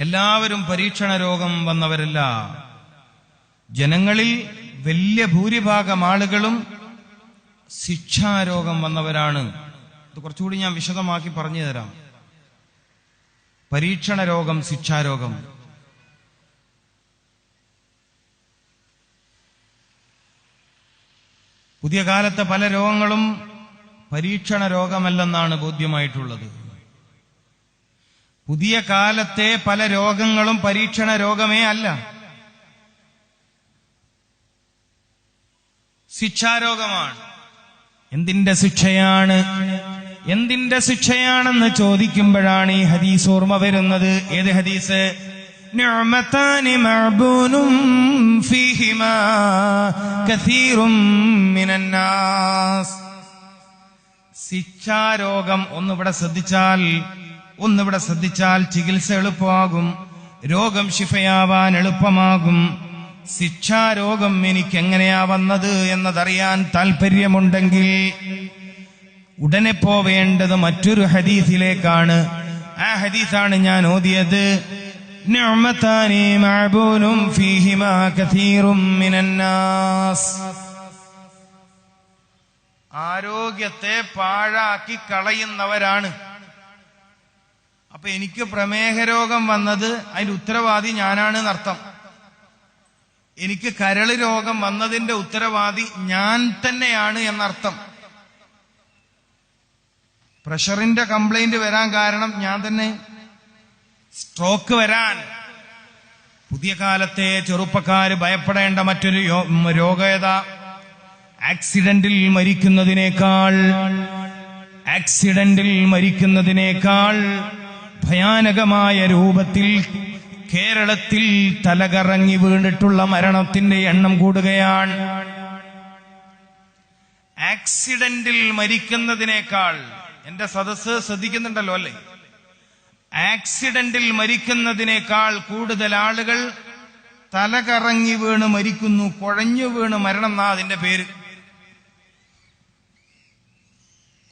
എല്ലാവരും പരീക്ഷണ രോഗം വന്നവരല്ല. ജനങ്ങളിൽ വലിയ ഭൂരിഭാഗം ആളുകളും ശിക്ഷാരോഗം വന്നവരാണ്. ഇത് കുറച്ചുകൂടി ഞാൻ വിശദമാക്കി പറഞ്ഞു തരാം. പരീക്ഷണ രോഗം ശിക്ഷാരോഗം പുതിയ കാലത്തെ പല രോഗങ്ങളും പരീക്ഷണ രോഗമല്ലെന്നാണ് ബോധ്യമായിട്ടുള്ളത്. പുതിയ കാലത്തെ പല രോഗങ്ങളും പരീക്ഷണ രോഗമേ അല്ല ശിക്ഷാരോഗമാണ് എന്തിന്റെ ശിക്ഷയാണ് എന്തിന്റെ ശിക്ഷയാണെന്ന് ചോദിക്കുമ്പോഴാണ് ഈ ഹദീസ് ഓർമ്മ വരുന്നത് ഏത് ഹദീസ് نعمتان معبون فيهما كثير من الناس ശിക്ഷാരോഗം ഒന്നിവിടെ ശ്രദ്ധിച്ചാൽ ഒന്നിവിടെ ശ്രദ്ധിച്ചാൽ ചികിത്സ എളുപ്പമാകും. രോഗം ശിഫയാവാൻ എളുപ്പമാകും. ശിക്ഷാരോഗം എനിക്ക് എങ്ങനെയാ വന്നത് എന്നതറിയാൻ താല്പര്യമുണ്ടെങ്കിൽ ഉടനെ പോവേണ്ടത് മറ്റൊരു ഹദീസിലേക്കാണ്. ആ ഹദീസാണ് ഞാൻ ഓതിയത്. ആരോഗ്യത്തെ പാഴാക്കി കളയുന്നവരാണ്. അപ്പൊ എനിക്ക് പ്രമേഹ രോഗം വന്നത് അതിന്റെ ഉത്തരവാദി ഞാനാണ് എന്നർത്ഥം. എനിക്ക് കരൾ രോഗം വന്നതിന്റെ ഉത്തരവാദി ഞാൻ തന്നെയാണ് എന്നർത്ഥം. പ്രഷറിന്റെ കംപ്ലൈന്റ് വരാൻ കാരണം ഞാൻ തന്നെ. സ്ട്രോക്ക് വരാൻ. പുതിയ കാലത്തെ ചെറുപ്പക്കാര് ഭയപ്പെടേണ്ട മറ്റൊരു രോഗത ആക്സിഡന്റിൽ മരിക്കുന്നതിനേക്കാൾ ആക്സിഡന്റിൽ മരിക്കുന്നതിനേക്കാൾ ഭയാനകമായ രൂപത്തിൽ കേരളത്തിൽ തലകറങ്ങി വീണിട്ടുള്ള മരണത്തിന്റെ എണ്ണം കൂടുകയാണ്. ആക്സിഡന്റിൽ മരിക്കുന്നതിനേക്കാൾ എന്റെ സദസ്സ് ശ്രദ്ധിക്കുന്നുണ്ടല്ലോ അല്ലേ? ആക്സിഡന്റിൽ മരിക്കുന്നതിനേക്കാൾ കൂടുതൽ ആളുകൾ തലകറങ്ങി വീണ് മരിക്കുന്നു കുഴഞ്ഞു വീണ് മരണം എന്നാ അതിന്റെ പേര്.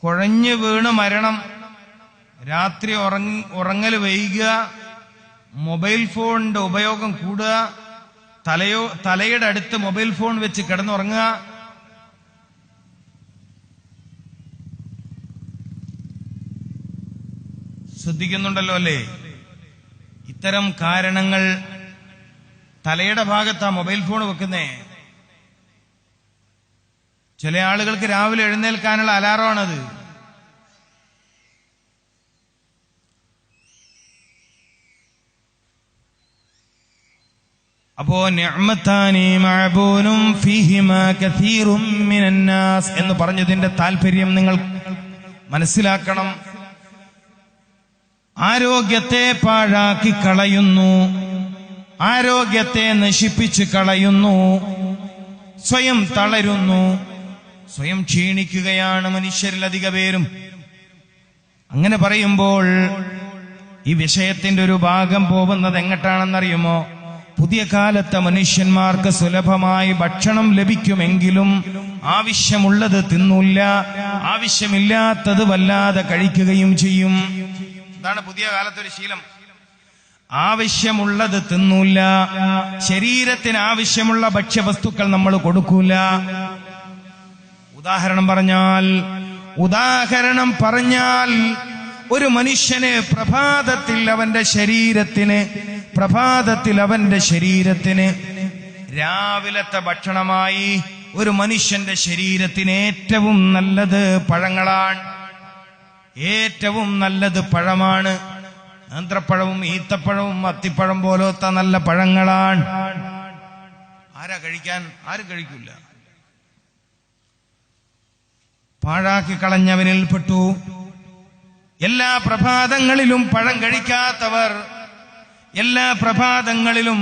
കുഴഞ്ഞു വീണ് മരണം രാത്രി ഉറങ്ങ ഉറങ്ങൽ വൈകുക മൊബൈൽ ഫോണിന്റെ ഉപയോഗം കൂടുക തലയോ തലയുടെ അടുത്ത് മൊബൈൽ ഫോൺ വെച്ച് കിടന്നുറങ്ങുക. ശ്രദ്ധിക്കുന്നുണ്ടല്ലോ അല്ലേ? ഇത്തരം കാരണങ്ങൾ തലയുടെ ഭാഗത്താ മൊബൈൽ ഫോൺ വെക്കുന്നേ. ചില ആളുകൾക്ക് രാവിലെ എഴുന്നേൽക്കാനുള്ള അലാറമാണത്. അപ്പോ മിനന്നാസ് എന്ന് പറഞ്ഞതിന്റെ താല്പര്യം നിങ്ങൾ മനസ്സിലാക്കണം. ആരോഗ്യത്തെ പാഴാക്കി കളയുന്നു. ആരോഗ്യത്തെ നശിപ്പിച്ച് കളയുന്നു. സ്വയം തളരുന്നു. സ്വയം ക്ഷീണിക്കുകയാണ് മനുഷ്യരിൽ അധിക പേരും. അങ്ങനെ പറയുമ്പോൾ ഈ വിഷയത്തിന്റെ ഒരു ഭാഗം പോകുന്നത് എങ്ങട്ടാണെന്നറിയുമോ? പുതിയ കാലത്തെ മനുഷ്യന്മാർക്ക് സുലഭമായി ഭക്ഷണം ലഭിക്കുമെങ്കിലും ആവശ്യമുള്ളത് തിന്നൂല്ല. ആവശ്യമില്ലാത്തത് വല്ലാതെ കഴിക്കുകയും ചെയ്യും. അതാണ് പുതിയ കാലത്തൊരു ശീലം. ആവശ്യമുള്ളത് തിന്നൂല്ല. ശരീരത്തിന് ആവശ്യമുള്ള ഭക്ഷ്യവസ്തുക്കൾ നമ്മൾ കൊടുക്കൂല. ഉദാഹരണം പറഞ്ഞാൽ ഉദാഹരണം പറഞ്ഞാൽ ഒരു മനുഷ്യന് പ്രഭാതത്തിൽ അവന്റെ ശരീരത്തിന് പ്രഭാതത്തിൽ അവന്റെ ശരീരത്തിന് രാവിലത്തെ ഭക്ഷണമായി ഒരു മനുഷ്യന്റെ ശരീരത്തിന് ഏറ്റവും നല്ലത് പഴങ്ങളാണ്. ഏറ്റവും നല്ലത് പഴമാണ്. ആന്ത്രപ്പഴവും ഈത്തപ്പഴവും അത്തിപ്പഴം പോലത്തെ നല്ല പഴങ്ങളാണ്. ആരാ കഴിക്കാൻ? ആരും കഴിക്കില്ല പാഴാക്കി കളഞ്ഞവനിൽപ്പെട്ടു. എല്ലാ പ്രഭാതങ്ങളിലും പഴം കഴിക്കാത്തവർ എല്ലാ പ്രഭാതങ്ങളിലും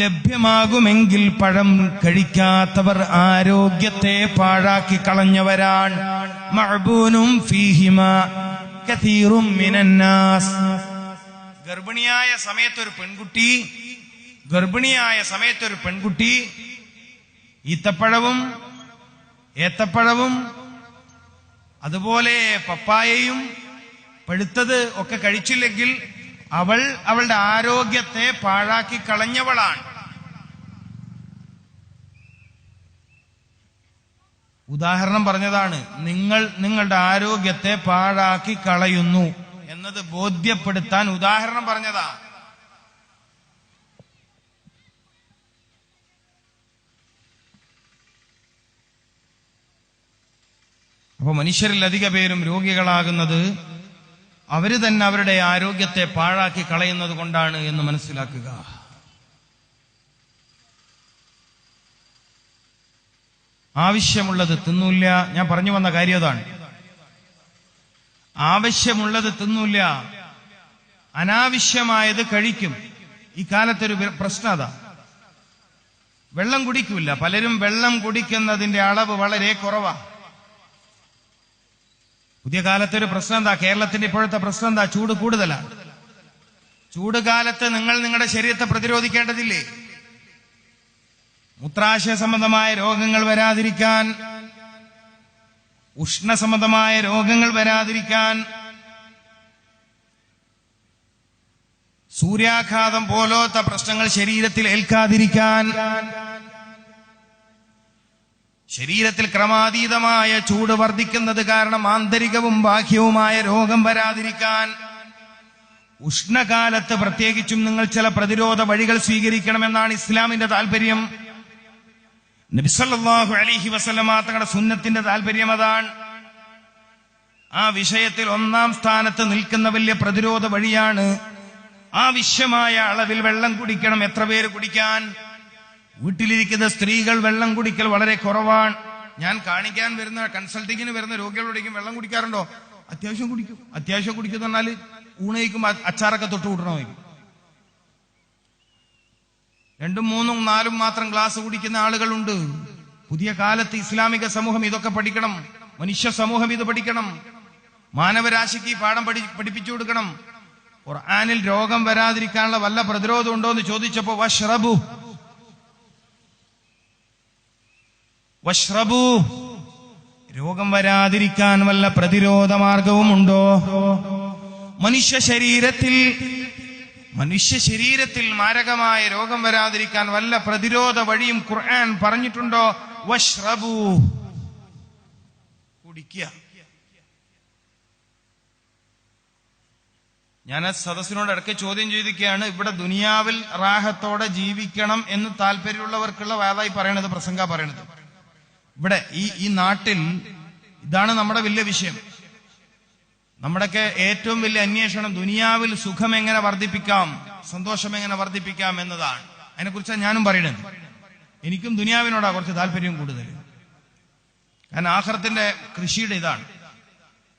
ലഭ്യമാകുമെങ്കിൽ പഴം കഴിക്കാത്തവർ ആരോഗ്യത്തെ പാഴാക്കി കളഞ്ഞവരാണ്. മഴബൂനും ഫീഹിമ കഥീറും മിനന്നാസ്. ഗർഭിണിയായ സമയത്തൊരു പെൺകുട്ടി ഗർഭിണിയായ സമയത്തൊരു പെൺകുട്ടി ഈത്തപ്പഴവും ഏത്തപ്പഴവും അതുപോലെ പപ്പായയും പഴുത്തത് ഒക്കെ കഴിച്ചില്ലെങ്കിൽ അവൾ അവളുടെ ആരോഗ്യത്തെ പാഴാക്കി കളഞ്ഞവളാണ്. ഉദാഹരണം പറഞ്ഞതാണ് നിങ്ങൾ നിങ്ങളുടെ ആരോഗ്യത്തെ പാഴാക്കി കളയുന്നു എന്നത് ബോധ്യപ്പെടുത്താൻ ഉദാഹരണം പറഞ്ഞതാ അപ്പൊ മനുഷ്യരിൽ അധിക പേരും രോഗികളാകുന്നത് അവർ തന്നെ അവരുടെ ആരോഗ്യത്തെ പാഴാക്കി കളയുന്നത് കൊണ്ടാണ് എന്ന് മനസ്സിലാക്കുക. ആവശ്യമുള്ളത് തിന്നൂല്ല. ഞാൻ പറഞ്ഞു വന്ന കാര്യം അതാണ്. ആവശ്യമുള്ളത് തിന്നൂല്ല. അനാവശ്യമായത് കഴിക്കും. ഈ കാലത്തൊരു പ്രശ്നം അതാ. വെള്ളം കുടിക്കൂല പലരും വെള്ളം കുടിക്കുന്നതിന്റെ അളവ് വളരെ കുറവാ. പുതിയ കാലത്തെ ഒരു പ്രശ്നം എന്താ? കേരളത്തിന്റെ ഇപ്പോഴത്തെ പ്രശ്നം എന്താ? ചൂട് കൂടുതലാണ്. ചൂട് കാലത്ത് നിങ്ങൾ നിങ്ങളുടെ ശരീരത്തെ പ്രതിരോധിക്കേണ്ടതില്ലേ? മൂത്രാശയ സംബന്ധമായ രോഗങ്ങൾ വരാതിരിക്കാൻ ഉഷ്ണസംബന്ധമായ രോഗങ്ങൾ വരാതിരിക്കാൻ സൂര്യാഘാതം പോലത്തെ പ്രശ്നങ്ങൾ ശരീരത്തിൽ ഏൽക്കാതിരിക്കാൻ ശരീരത്തിൽ ക്രമാതീതമായ ചൂട് വർദ്ധിക്കുന്നത് കാരണം ആന്തരികവും ബാഹ്യവുമായ രോഗം വരാതിരിക്കാൻ ഉഷ്ണകാലത്ത് പ്രത്യേകിച്ചും നിങ്ങൾ ചില പ്രതിരോധ വഴികൾ സ്വീകരിക്കണമെന്നാണ് ഇസ്ലാമിന്റെ താല്പര്യം നബിസല്ലാഹു അലിഹി വസല്ലമ തങ്ങളുടെ സുന്നത്തിന്റെ താല്പര്യം അതാണ്. ആ വിഷയത്തിൽ ഒന്നാം സ്ഥാനത്ത് നിൽക്കുന്ന വലിയ പ്രതിരോധ വഴിയാണ് ആവശ്യമായ അളവിൽ വെള്ളം കുടിക്കണം എത്ര പേര് കുടിക്കാൻ? വീട്ടിലിരിക്കുന്ന സ്ത്രീകൾ വെള്ളം കുടിക്കൽ വളരെ കുറവാണ്. ഞാൻ കാണിക്കാൻ വരുന്ന കൺസൾട്ടിങ്ങിന് വരുന്ന രോഗികളോടേക്കും വെള്ളം കുടിക്കാറുണ്ടോ? അത്യാവശ്യം കുടിക്കും. അത്യാവശ്യം കുടിക്കുന്ന പറഞ്ഞാൽ ഊണയിക്കും അച്ചാറൊക്കെ തൊട്ട് കൂട്ടണമായിരിക്കും രണ്ടും മൂന്നും നാലും മാത്രം ഗ്ലാസ് കുടിക്കുന്ന ആളുകളുണ്ട്. പുതിയ കാലത്ത് ഇസ്ലാമിക സമൂഹം ഇതൊക്കെ പഠിക്കണം. മനുഷ്യ സമൂഹം ഇത് പഠിക്കണം. മാനവരാശിക്ക് ഈ പാഠം പഠി പഠിപ്പിച്ചു കൊടുക്കണം. ഖുർആാനിൽ രോഗം വരാതിരിക്കാനുള്ള വല്ല പ്രതിരോധം ഉണ്ടോ എന്ന് ചോദിച്ചപ്പോ വഷ്റബു. വഷ്റബു. രോഗം വരാതിരിക്കാൻ വല്ല പ്രതിരോധ മാർഗവുമുണ്ടോ മനുഷ്യ ശരീരത്തിൽ മനുഷ്യ ശരീരത്തിൽ മാരകമായ രോഗം വരാതിരിക്കാൻ വല്ല പ്രതിരോധ വഴിയും ഖുർആൻ പറഞ്ഞിട്ടുണ്ടോ? വഷ്റബു. കുടിക്കുക. ഞാൻ ആ സദസ്സിനോട് ഇടയ്ക്ക് ചോദ്യം ചെയ്തിരിക്കുകയാണ് ഇവിടെ ദുനിയാവിൽ റാഹത്തോടെ ജീവിക്കണം എന്ന് താല്പര്യമുള്ളവർക്കുള്ള വാതായി പറയണത് പ്രസംഗ പറയണത്. ഇവിടെ ഈ ഈ നാട്ടിൽ ഇതാണ് നമ്മുടെ വലിയ വിഷയം. നമ്മുടെയൊക്കെ ഏറ്റവും വലിയ അന്വേഷണം ദുനിയാവിൽ സുഖം എങ്ങനെ വർദ്ധിപ്പിക്കാം സന്തോഷം എങ്ങനെ വർദ്ധിപ്പിക്കാം എന്നതാണ്. അതിനെക്കുറിച്ചാണ് ഞാനും പറയുന്നത്. എനിക്കും ദുനിയാവിനോടാ കുറച്ച് താല്പര്യം കൂടുതൽ. കാരണം ആഹ്റത്തിന്റെ കൃഷിയുടെ ഇതാണ്.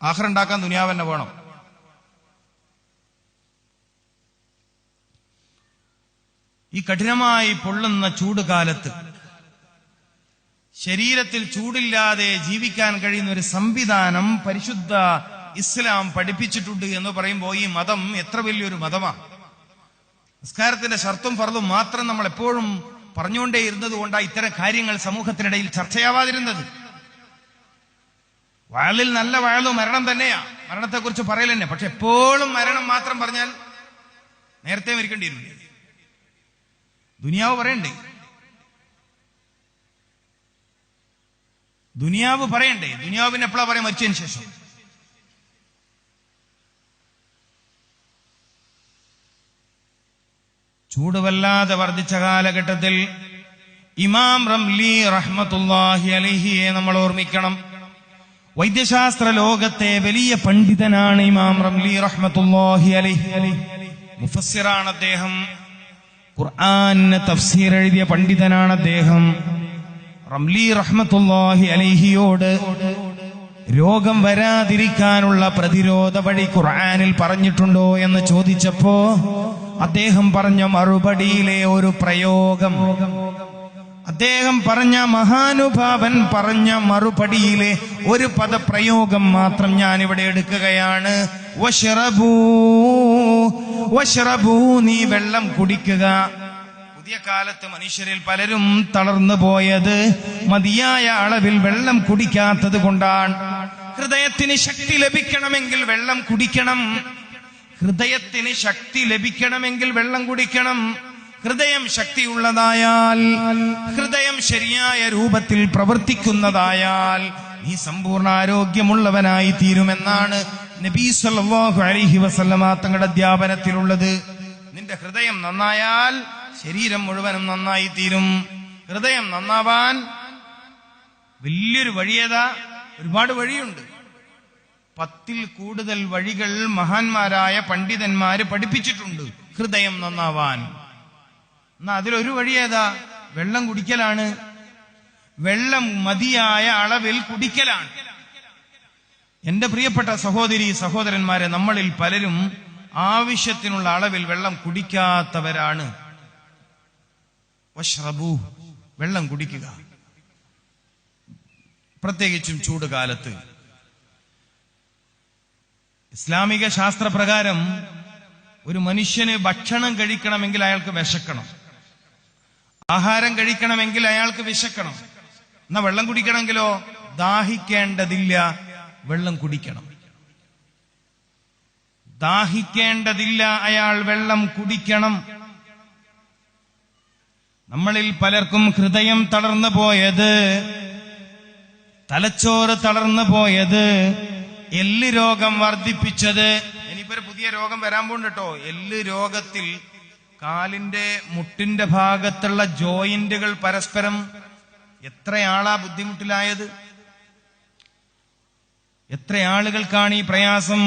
ആഹ്റ ഉണ്ടാക്കാൻ ദുനിയാവ് തന്നെ വേണം. ഈ കഠിനമായി പൊള്ളുന്ന ചൂട് കാലത്ത് ശരീരത്തിൽ ചൂടില്ലാതെ ജീവിക്കാൻ കഴിയുന്ന ഒരു സംവിധാനം പരിശുദ്ധ ഇസ്ലാം പഠിപ്പിച്ചിട്ടുണ്ട് എന്ന് പറയുമ്പോൾ ഈ മതം എത്ര വലിയൊരു മതമാണ് നിസ്കാരത്തിന്റെ ഷർത്തും ഫർദും മാത്രം നമ്മൾ എപ്പോഴും പറഞ്ഞുകൊണ്ടേ ഇരുന്നത് കൊണ്ടാണ് ഇത്തരം കാര്യങ്ങൾ സമൂഹത്തിനിടയിൽ ചർച്ചയാവാതിരുന്നത്. വയലിൽ നല്ല വയലു മരണം തന്നെയാ. മരണത്തെക്കുറിച്ച് പറയൽ തന്നെ പക്ഷെ എപ്പോഴും മരണം മാത്രം പറഞ്ഞാൽ നേരത്തെ മരിക്കേണ്ടിയിരുന്നു ദുനിയാവ് പറയണ്ടേ? ദുനിയാവ് പറയണ്ടേ? ദുനിയാവ് പിന്നെ എപ്പോഴാ പറയാം മരിച്ചതിന് ശേഷം? ചൂടുവല്ലാതെ വർദ്ധിച്ച കാലഘട്ടത്തിൽ ഇമാം റംലി റഹ്മത്തുല്ലാഹി അലഹിയെ നമ്മൾ ഓർമ്മിക്കണം. വൈദ്യശാസ്ത്ര ലോകത്തെ വലിയ പണ്ഡിതനാണ് ഇമാം റംലി റഹ്മത്തുല്ലാഹി അലഹി. മുഫസ്സിറാണ് അദ്ദേഹം. ഖുർആന് തഫ്സീർ എഴുതിയ പണ്ഡിതനാണ് അദ്ദേഹം. റംലി റഹ്മത്തുല്ലാഹി അലഹിയോട് രോഗം വരാതിരിക്കാനുള്ള പ്രതിരോധ വഴി ഖുർആാനിൽ പറഞ്ഞിട്ടുണ്ടോ എന്ന് ചോദിച്ചപ്പോ അദ്ദേഹം പറഞ്ഞ മറുപടിയിലെ ഒരു പ്രയോഗം. അദ്ദേഹം പറഞ്ഞ മഹാനുഭാവൻ പറഞ്ഞ മറുപടിയിലെ ഒരു പദപ്രയോഗം മാത്രം ഞാൻ ഇവിടെ എടുക്കുകയാണ് നീ വെള്ളം കുടിക്കുക. പുതിയ കാലത്ത് മനുഷ്യരിൽ പലരും തളർന്നു പോയത്. മതിയായ അളവിൽ വെള്ളം കുടിക്കാത്തത് കൊണ്ടാണ്. ഹൃദയത്തിന് ശക്തി ലഭിക്കണമെങ്കിൽ വെള്ളം കുടിക്കണം. ഹൃദയത്തിന് ശക്തി ലഭിക്കണമെങ്കിൽ വെള്ളം കുടിക്കണം. ഹൃദയം ശക്തിയുള്ളതായാൽ ഹൃദയം ശരിയായ രൂപത്തിൽ പ്രവർത്തിക്കുന്നതായാൽ നീ സമ്പൂർണ ആരോഗ്യമുള്ളവനായി തീരുമെന്നാണ് നബീ സല്ലല്ലാഹു അലൈഹി വസല്ലമ തങ്ങളുടെ അധ്യാപനത്തിലുള്ളത്. നിന്റെ ഹൃദയം നന്നായാൽ ശരീരം മുഴുവനും നന്നായി തീരും ഹൃദയം നന്നാവാൻ വലിയൊരു വഴിയേതാ? ഒരുപാട് വഴിയുണ്ട്. പത്തിൽ കൂടുതൽ വഴികൾ മഹാന്മാരായ പണ്ഡിതന്മാര് പഠിപ്പിച്ചിട്ടുണ്ട് ഹൃദയം നന്നാവാൻ. എന്നാ അതിലൊരു വഴിയേതാ? വെള്ളം കുടിക്കലാണ്. വെള്ളം മതിയായ അളവിൽ കുടിക്കലാണ്. എന്റെ പ്രിയപ്പെട്ട സഹോദരി സഹോദരന്മാരെ നമ്മളിൽ പലരും ആവശ്യത്തിനുള്ള അളവിൽ വെള്ളം കുടിക്കാത്തവരാണ്. വഷ്റബു വെള്ളം കുടിക്കുക. പ്രത്യേകിച്ചും ചൂട് കാലത്ത് ഇസ്ലാമിക ശാസ്ത്രപ്രകാരം ഒരു മനുഷ്യന് ഭക്ഷണം കഴിക്കണമെങ്കിൽ അയാൾക്ക് വിശക്കണം. ആഹാരം കഴിക്കണമെങ്കിൽ അയാൾക്ക് വിശക്കണം. എന്നാ വെള്ളം കുടിക്കണമെങ്കിലോ? ദാഹിക്കേണ്ടതില്ല വെള്ളം കുടിക്കണം. ദാഹിക്കേണ്ടതില്ല അയാൾ വെള്ളം കുടിക്കണം. നമ്മളിൽ പലർക്കും ഹൃദയം തളർന്നു പോയത് തലച്ചോറ് തളർന്നു പോയത് എല്ല് രോഗം വർദ്ധിപ്പിച്ചത്. ഇനിയിപ്പോ ഒരു പുതിയ രോഗം വരാൻ കേട്ടോ എല്ല് രോഗത്തിൽ കാലിന്റെ മുട്ടിന്റെ ഭാഗത്തുള്ള ജോയിന്റുകൾ പരസ്പരം എത്രയാളാ ബുദ്ധിമുട്ടിലായത്? എത്ര ആളുകൾക്കാണ് ഈ പ്രയാസം?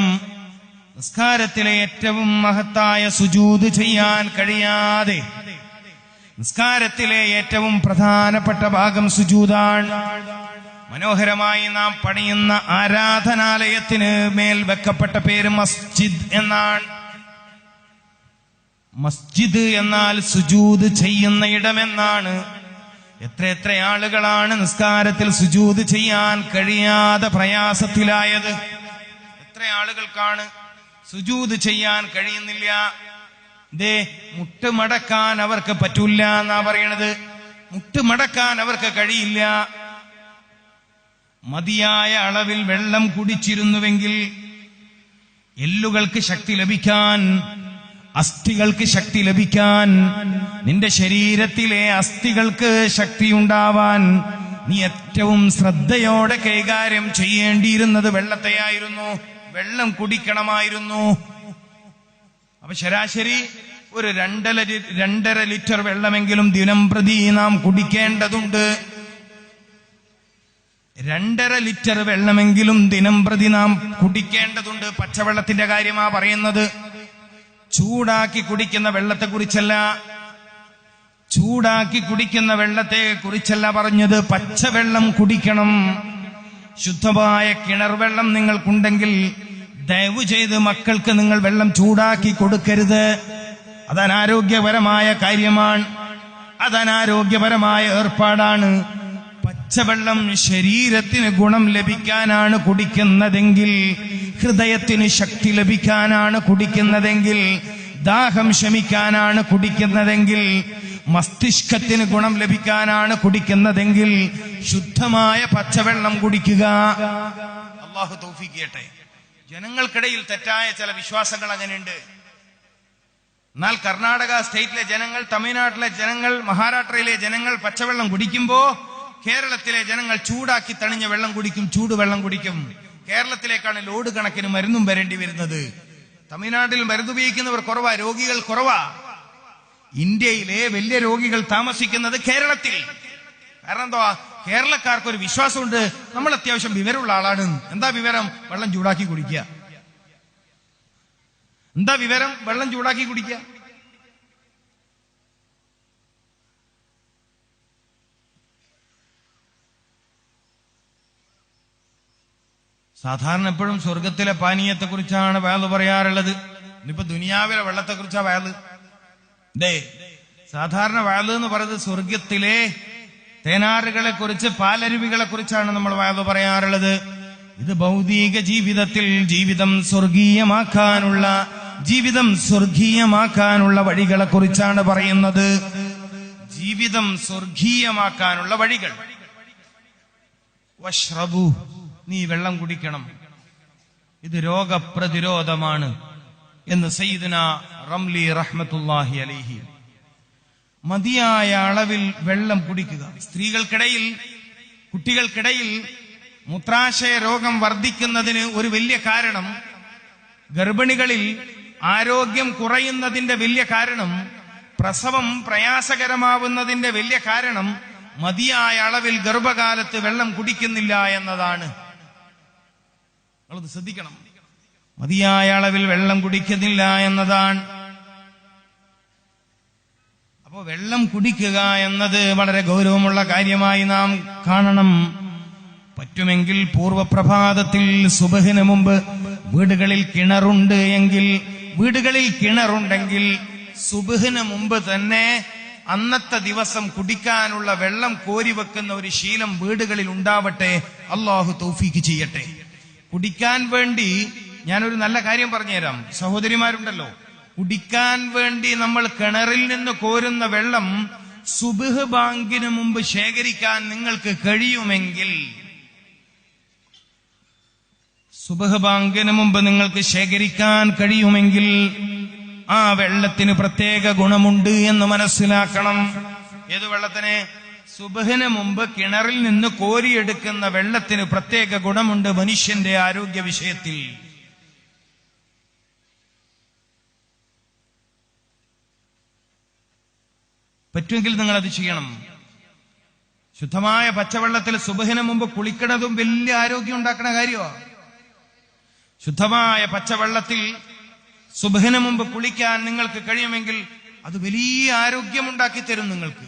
നിസ്കാരത്തിലെ ഏറ്റവും മഹത്തായ സുജൂത് ചെയ്യാൻ കഴിയാതെ നിസ്കാരത്തിലെ ഏറ്റവും പ്രധാനപ്പെട്ട ഭാഗം സുജൂതാണ്. മനോഹരമായി നാം പണിയുന്ന ആരാധനാലയത്തിന് മേൽ വെക്കപ്പെട്ട പേര് മസ്ജിദ് എന്നാണ്. മസ്ജിദ് എന്നാൽ സുജൂത് ചെയ്യുന്ന ഇടമെന്നാണ്. എത്ര എത്ര ആളുകളാണ് നിസ്കാരത്തിൽ സുജൂത് ചെയ്യാൻ കഴിയാതെ പ്രയാസത്തിലായത്. എത്ര ആളുകൾക്കാണ് സുജൂത് ചെയ്യാൻ കഴിയുന്നില്ല. ദേ മുട്ടുമടക്കാൻ അവർക്ക് പറ്റൂല എന്നാ പറയണത്. മുട്ടുമടക്കാൻ അവർക്ക് കഴിയില്ല. മതിയായ അളവിൽ വെള്ളം കുടിച്ചിരുന്നുവെങ്കിൽ എല്ലുകൾക്ക് ശക്തി ലഭിക്കാൻ അസ്ഥികൾക്ക് ശക്തി ലഭിക്കാൻ നിന്റെ ശരീരത്തിലെ അസ്ഥികൾക്ക് ശക്തി ഉണ്ടാവാൻ നീ ഏറ്റവും ശ്രദ്ധയോടെ കൈകാര്യം ചെയ്യേണ്ടിയിരുന്നത് വെള്ളത്തെയായിരുന്നു. വെള്ളം കുടിക്കണമായിരുന്നു. അപ്പൊ ശരാശരി ഒരു രണ്ടര രണ്ടര ലിറ്റർ വെള്ളമെങ്കിലും ദിനം പ്രതി നാം കുടിക്കേണ്ടതുണ്ട്. രണ്ടര ലിറ്റർ വെള്ളമെങ്കിലും ദിനം പ്രതി നാം കുടിക്കേണ്ടതുണ്ട്. പച്ചവെള്ളത്തിന്റെ കാര്യമാ പറയുന്നത്. ചൂടാക്കി കുടിക്കുന്ന വെള്ളത്തെക്കുറിച്ചല്ല ചൂടാക്കി കുടിക്കുന്ന വെള്ളത്തെ കുറിച്ചല്ല പറഞ്ഞത്. പച്ചവെള്ളം കുടിക്കണം. ശുദ്ധമായ കിണർ വെള്ളം നിങ്ങൾക്കുണ്ടെങ്കിൽ ദയവ് ചെയ്ത് മക്കൾക്ക് നിങ്ങൾ വെള്ളം ചൂടാക്കി കൊടുക്കരുത്. അത് അനാരോഗ്യപരമായ കാര്യമാണ്. അത് അനാരോഗ്യപരമായ ഏർപ്പാടാണ്. പച്ചവെള്ളം ശരീരത്തിന് ഗുണം ലഭിക്കാനാണ് കുടിക്കുന്നതെങ്കിൽ ഹൃദയത്തിന് ശക്തി ലഭിക്കാനാണ് കുടിക്കുന്നതെങ്കിൽ ദാഹം ശമിക്കാനാണ് കുടിക്കുന്നതെങ്കിൽ മസ്തിഷ്കത്തിന് ഗുണം ലഭിക്കാനാണ് കുടിക്കുന്നതെങ്കിൽ ശുദ്ധമായ പച്ചവെള്ളം കുടിക്കുക. അള്ളാഹു തൗഫീഖ് ചെയ്യട്ടെ. ജനങ്ങൾക്കിടയിൽ തെറ്റായ ചില വിശ്വാസങ്ങൾ അങ്ങനെയുണ്ട്. എന്നാൽ കർണാടക സ്റ്റേറ്റിലെ ജനങ്ങൾ തമിഴ്നാട്ടിലെ ജനങ്ങൾ മഹാരാഷ്ട്രയിലെ ജനങ്ങൾ പച്ചവെള്ളം കുടിക്കുമ്പോ കേരളത്തിലെ ജനങ്ങൾ ചൂടാക്കി തണിഞ്ഞ വെള്ളം കുടിക്കും ചൂടുവെള്ളം കുടിക്കും. കേരളത്തിലേക്കാണ് ലോഡ് കണക്കിന് മരുന്നും വരേണ്ടി വരുന്നത്. തമിഴ്നാട്ടിൽ മരുന്ന് ഉപയോഗിക്കുന്നവർ കുറവാ രോഗികൾ കുറവാ. ഇന്ത്യയിലെ വലിയ രോഗികൾ താമസിക്കുന്നത് കേരളത്തിൽ. കാരണം എന്താ? കേരളക്കാർക്ക് ഒരു വിശ്വാസമുണ്ട്. നമ്മൾ അത്യാവശ്യം വിവരമുള്ള ആളാണ്. എന്താ വിവരം? വെള്ളം ചൂടാക്കി കുടിക്കുക. എന്താ വിവരം? വെള്ളം ചൂടാക്കി കുടിക്കുക. സാധാരണ എപ്പോഴും സ്വർഗത്തിലെ പാനീയത്തെ കുറിച്ചാണ് വയൽ പറയാറുള്ളത്. ഇനിയിപ്പോ ദുനിയാവിലെ വെള്ളത്തെ കുറിച്ചാ വയൽ ദേ സാധാരണ വയൽ എന്ന് പറയുന്നത് സ്വർഗത്തിലെ തേനാറുകളെ കുറിച്ച് പാലരുവികളെ കുറിച്ചാണ് നമ്മൾ വയൽ പറയാറുള്ളത്. ഇത് ഭൗതിക ജീവിതത്തിൽ ജീവിതം സ്വർഗീയമാക്കാനുള്ള ജീവിതം സ്വർഗീയമാക്കാനുള്ള വഴികളെ കുറിച്ചാണ് പറയുന്നത്. ജീവിതം സ്വർഗീയമാക്കാനുള്ള വഴികൾ. വഷ്റബു നീ വെള്ളം കുടിക്കണം. ഇത് രോഗപ്രതിരോധമാണ് എന്ന് സയ്യിദുന റംലി റഹ്മത്തുല്ലാഹി അലൈഹി. മതിയായ അളവിൽ വെള്ളം കുടിക്കുക. സ്ത്രീകൾക്കിടയിൽ കുട്ടികൾക്കിടയിൽ മൂത്രാശയ രോഗം വർദ്ധിക്കുന്നതിന് ഒരു വലിയ കാരണം ഗർഭിണികളിൽ ആരോഗ്യം കുറയുന്നതിന്റെ വലിയ കാരണം പ്രസവം പ്രയാസകരമാവുന്നതിന്റെ വലിയ കാരണം മതിയായ അളവിൽ ഗർഭകാലത്ത് വെള്ളം കുടിക്കുന്നില്ല എന്നതാണ്. ശ്രദ്ധിക്കണം. മതിയായ അളവിൽ വെള്ളം കുടിക്കുന്നില്ല എന്നതാണ്. അപ്പോ വെള്ളം കുടിക്കുക എന്നത് വളരെ ഗൗരവമുള്ള കാര്യമായി നാം കാണണം. പറ്റുമെങ്കിൽ പൂർവപ്രഭാതത്തിൽ സുബഹിന് മുമ്പ് വീടുകളിൽ കിണറുണ്ട് എങ്കിൽ വീടുകളിൽ കിണറുണ്ടെങ്കിൽ സുബഹിന് മുമ്പ് തന്നെ അന്നത്തെ ദിവസം കുടിക്കാനുള്ള വെള്ളം കോരി വെക്കുന്ന ഒരു ശീലം വീടുകളിൽ ഉണ്ടാവട്ടെ. അള്ളാഹു തൗഫീക്ക് ചെയ്യട്ടെ. കുടിക്കാൻ വേണ്ടി ഞാനൊരു നല്ല കാര്യം പറഞ്ഞുതരാം. സഹോദരിമാരുണ്ടല്ലോ. കുടിക്കാൻ വേണ്ടി നമ്മൾ കിണറിൽ നിന്ന് കോരുന്ന വെള്ളം സുബഹ് ബാങ്കിന് മുമ്പ് ശേഖരിക്കാൻ നിങ്ങൾക്ക് കഴിയുമെങ്കിൽ സുബഹ് ബാങ്കിന് മുമ്പ് നിങ്ങൾക്ക് ശേഖരിക്കാൻ കഴിയുമെങ്കിൽ ആ വെള്ളത്തിന് പ്രത്യേക ഗുണമുണ്ട് എന്ന് മനസ്സിലാക്കണം. ഏത് വെള്ളത്തിന്? സുബഹിന് മുമ്പ് കിണറിൽ നിന്ന് കോരിയെടുക്കുന്ന വെള്ളത്തിന് പ്രത്യേക ഗുണമുണ്ട് മനുഷ്യന്റെ ആരോഗ്യ വിഷയത്തിൽ. പറ്റുമെങ്കിൽ നിങ്ങൾ അത് ചെയ്യണം. ശുദ്ധമായ പച്ചവെള്ളത്തിൽ സുബഹിന് മുമ്പ് കുളിക്കണതും വലിയ ആരോഗ്യം ഉണ്ടാക്കണ കാര്യമാണ് ശുദ്ധമായ പച്ചവെള്ളത്തിൽ സുബഹിന് മുമ്പ് കുളിക്കാൻ നിങ്ങൾക്ക് കഴിയുമെങ്കിൽ അത് വലിയ ആരോഗ്യമുണ്ടാക്കി തരും നിങ്ങൾക്ക്.